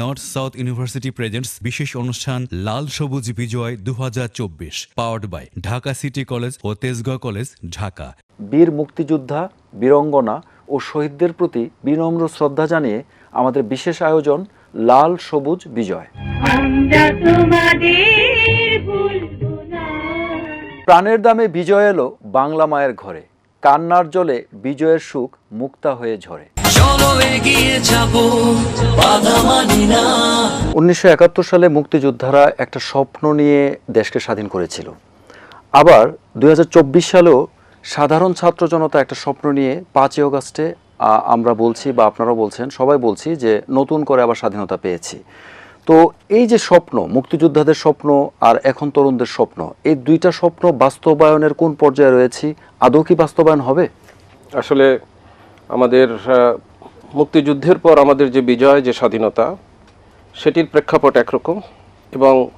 North south university presents বিশেষ অনুষ্ঠান লাল সবুজ বিজয় দু powered by Dhaka city college O Tejgaon college Dhaka. বীর মুক্তিযোদ্ধা বীরঙ্গনা ও শহীদদের প্রতি বিনম্র শ্রদ্ধা জানিয়ে আমাদের বিশেষ আয়োজন লাল সবুজ বিজয়। প্রাণের দামে বিজয় এলো বাংলা মায়ের ঘরে। কান্নার জলে বিজয়ের সুখ মুক্তা হয়ে ঝরে। চলো এগিয়ে যাব বাধা মানি না। উনিশশো একাত্তর সালে মুক্তিযোদ্ধারা একটা স্বপ্ন নিয়ে দেশকে স্বাধীন করেছিল। আবার দুই হাজার চব্বিশ সালেও সাধারণ ছাত্র জনতা একটা স্বপ্ন নিয়ে পাঁচই অগাস্টে আমরা বলছি বা আপনারা বলছেন সবাই বলছি যে নতুন করে আবার স্বাধীনতা পেয়েছি। তো এই যে স্বপ্ন মুক্তিযোদ্ধাদের স্বপ্ন আর এখন তরুণদের স্বপ্ন এই দুইটা স্বপ্ন বাস্তবায়নের কোন পর্যায়ে রয়েছে? আদৌ কি বাস্তবায়ন হবে? আসলে আমাদের মুক্তিযুদ্ধের পর আমাদের যে বিজয় যে স্বাধীনতা সেটির প্রেক্ষাপট একরকম এবং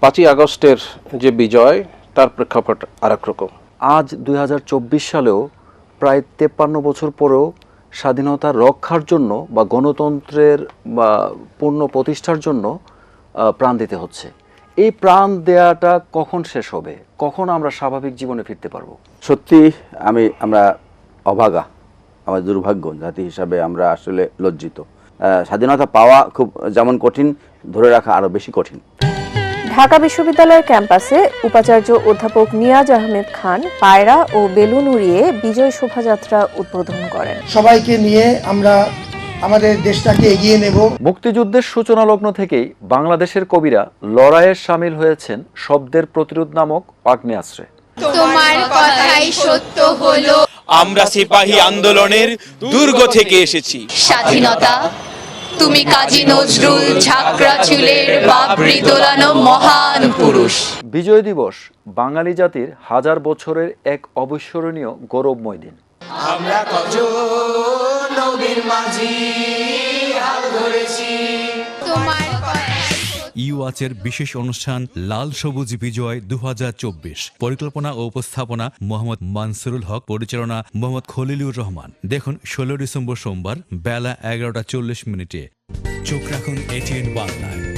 পাঁচই আগস্টের যে বিজয় তার প্রেক্ষাপট আর রকম আজ দু হাজার চব্বিশ সালেও প্রায় তেপ্পান্ন বছর পরেও স্বাধীনতা রক্ষার জন্য বা গণতন্ত্রের বা পূর্ণ প্রতিষ্ঠার জন্য প্রাণ দিতে হচ্ছে। এই প্রাণ দেয়াটা কখন শেষ হবে? কখন আমরা স্বাভাবিক জীবনে ফিরতে পারব? সত্যি আমি আমরা অভাগা। আমার দুর্ভাগ্য জাতি হিসাবে আমরা আসলে লজ্জিত। স্বাধীনতা পাওয়া খুব যেমন কঠিন ধরে রাখা আরও বেশি কঠিন। ঢাকা বিশ্ববিদ্যালয়ের ক্যাম্পাসে উপাচার্য অধ্যাপক নিয়াজ আহমেদ খান পায়রা ও বেলুন উড়িয়ে বিজয় শোভাযাত্রা উদ্বোধন করেন। সবাইকে নিয়ে আমরা আমাদের দেশটাকে এগিয়ে নেব। মুক্তিযুদ্ধের সূচনা লগ্ন থেকেই বাংলাদেশের কবিরা লড়াইয়ের সামিল হয়েছেন শব্দের প্রতিরোধ নামক আগ্নেয়াস্ত্রে। তোমার কথাই সত্য হলো। আমরা সিপাহী আন্দোলনের দুর্গ থেকে এসেছি। স্বাধীনতা তুমি কাজী নজরুল ঝাঁকড়া চুলের বাবরি দোলানো মহান পুরুষ। বিজয় দিবস বাঙালি জাতির হাজার বছরের এক অবিস্মরণীয় গৌরবময় দিন। তোমার ইউআচের বিশেষ অনুষ্ঠান লাল সবুজ বিজয় দু হাজার চব্বিশ। পরিকল্পনা ও উপস্থাপনা মোহাম্মদ মানসুরুল হক, পরিচালনা মোহাম্মদ খলিলুর রহমান। দেখুন ষোলো ডিসেম্বর সোমবার বেলা এগারোটা চল্লিশ মিনিটে। চোখ রাখুন এটিএন বাংলায়।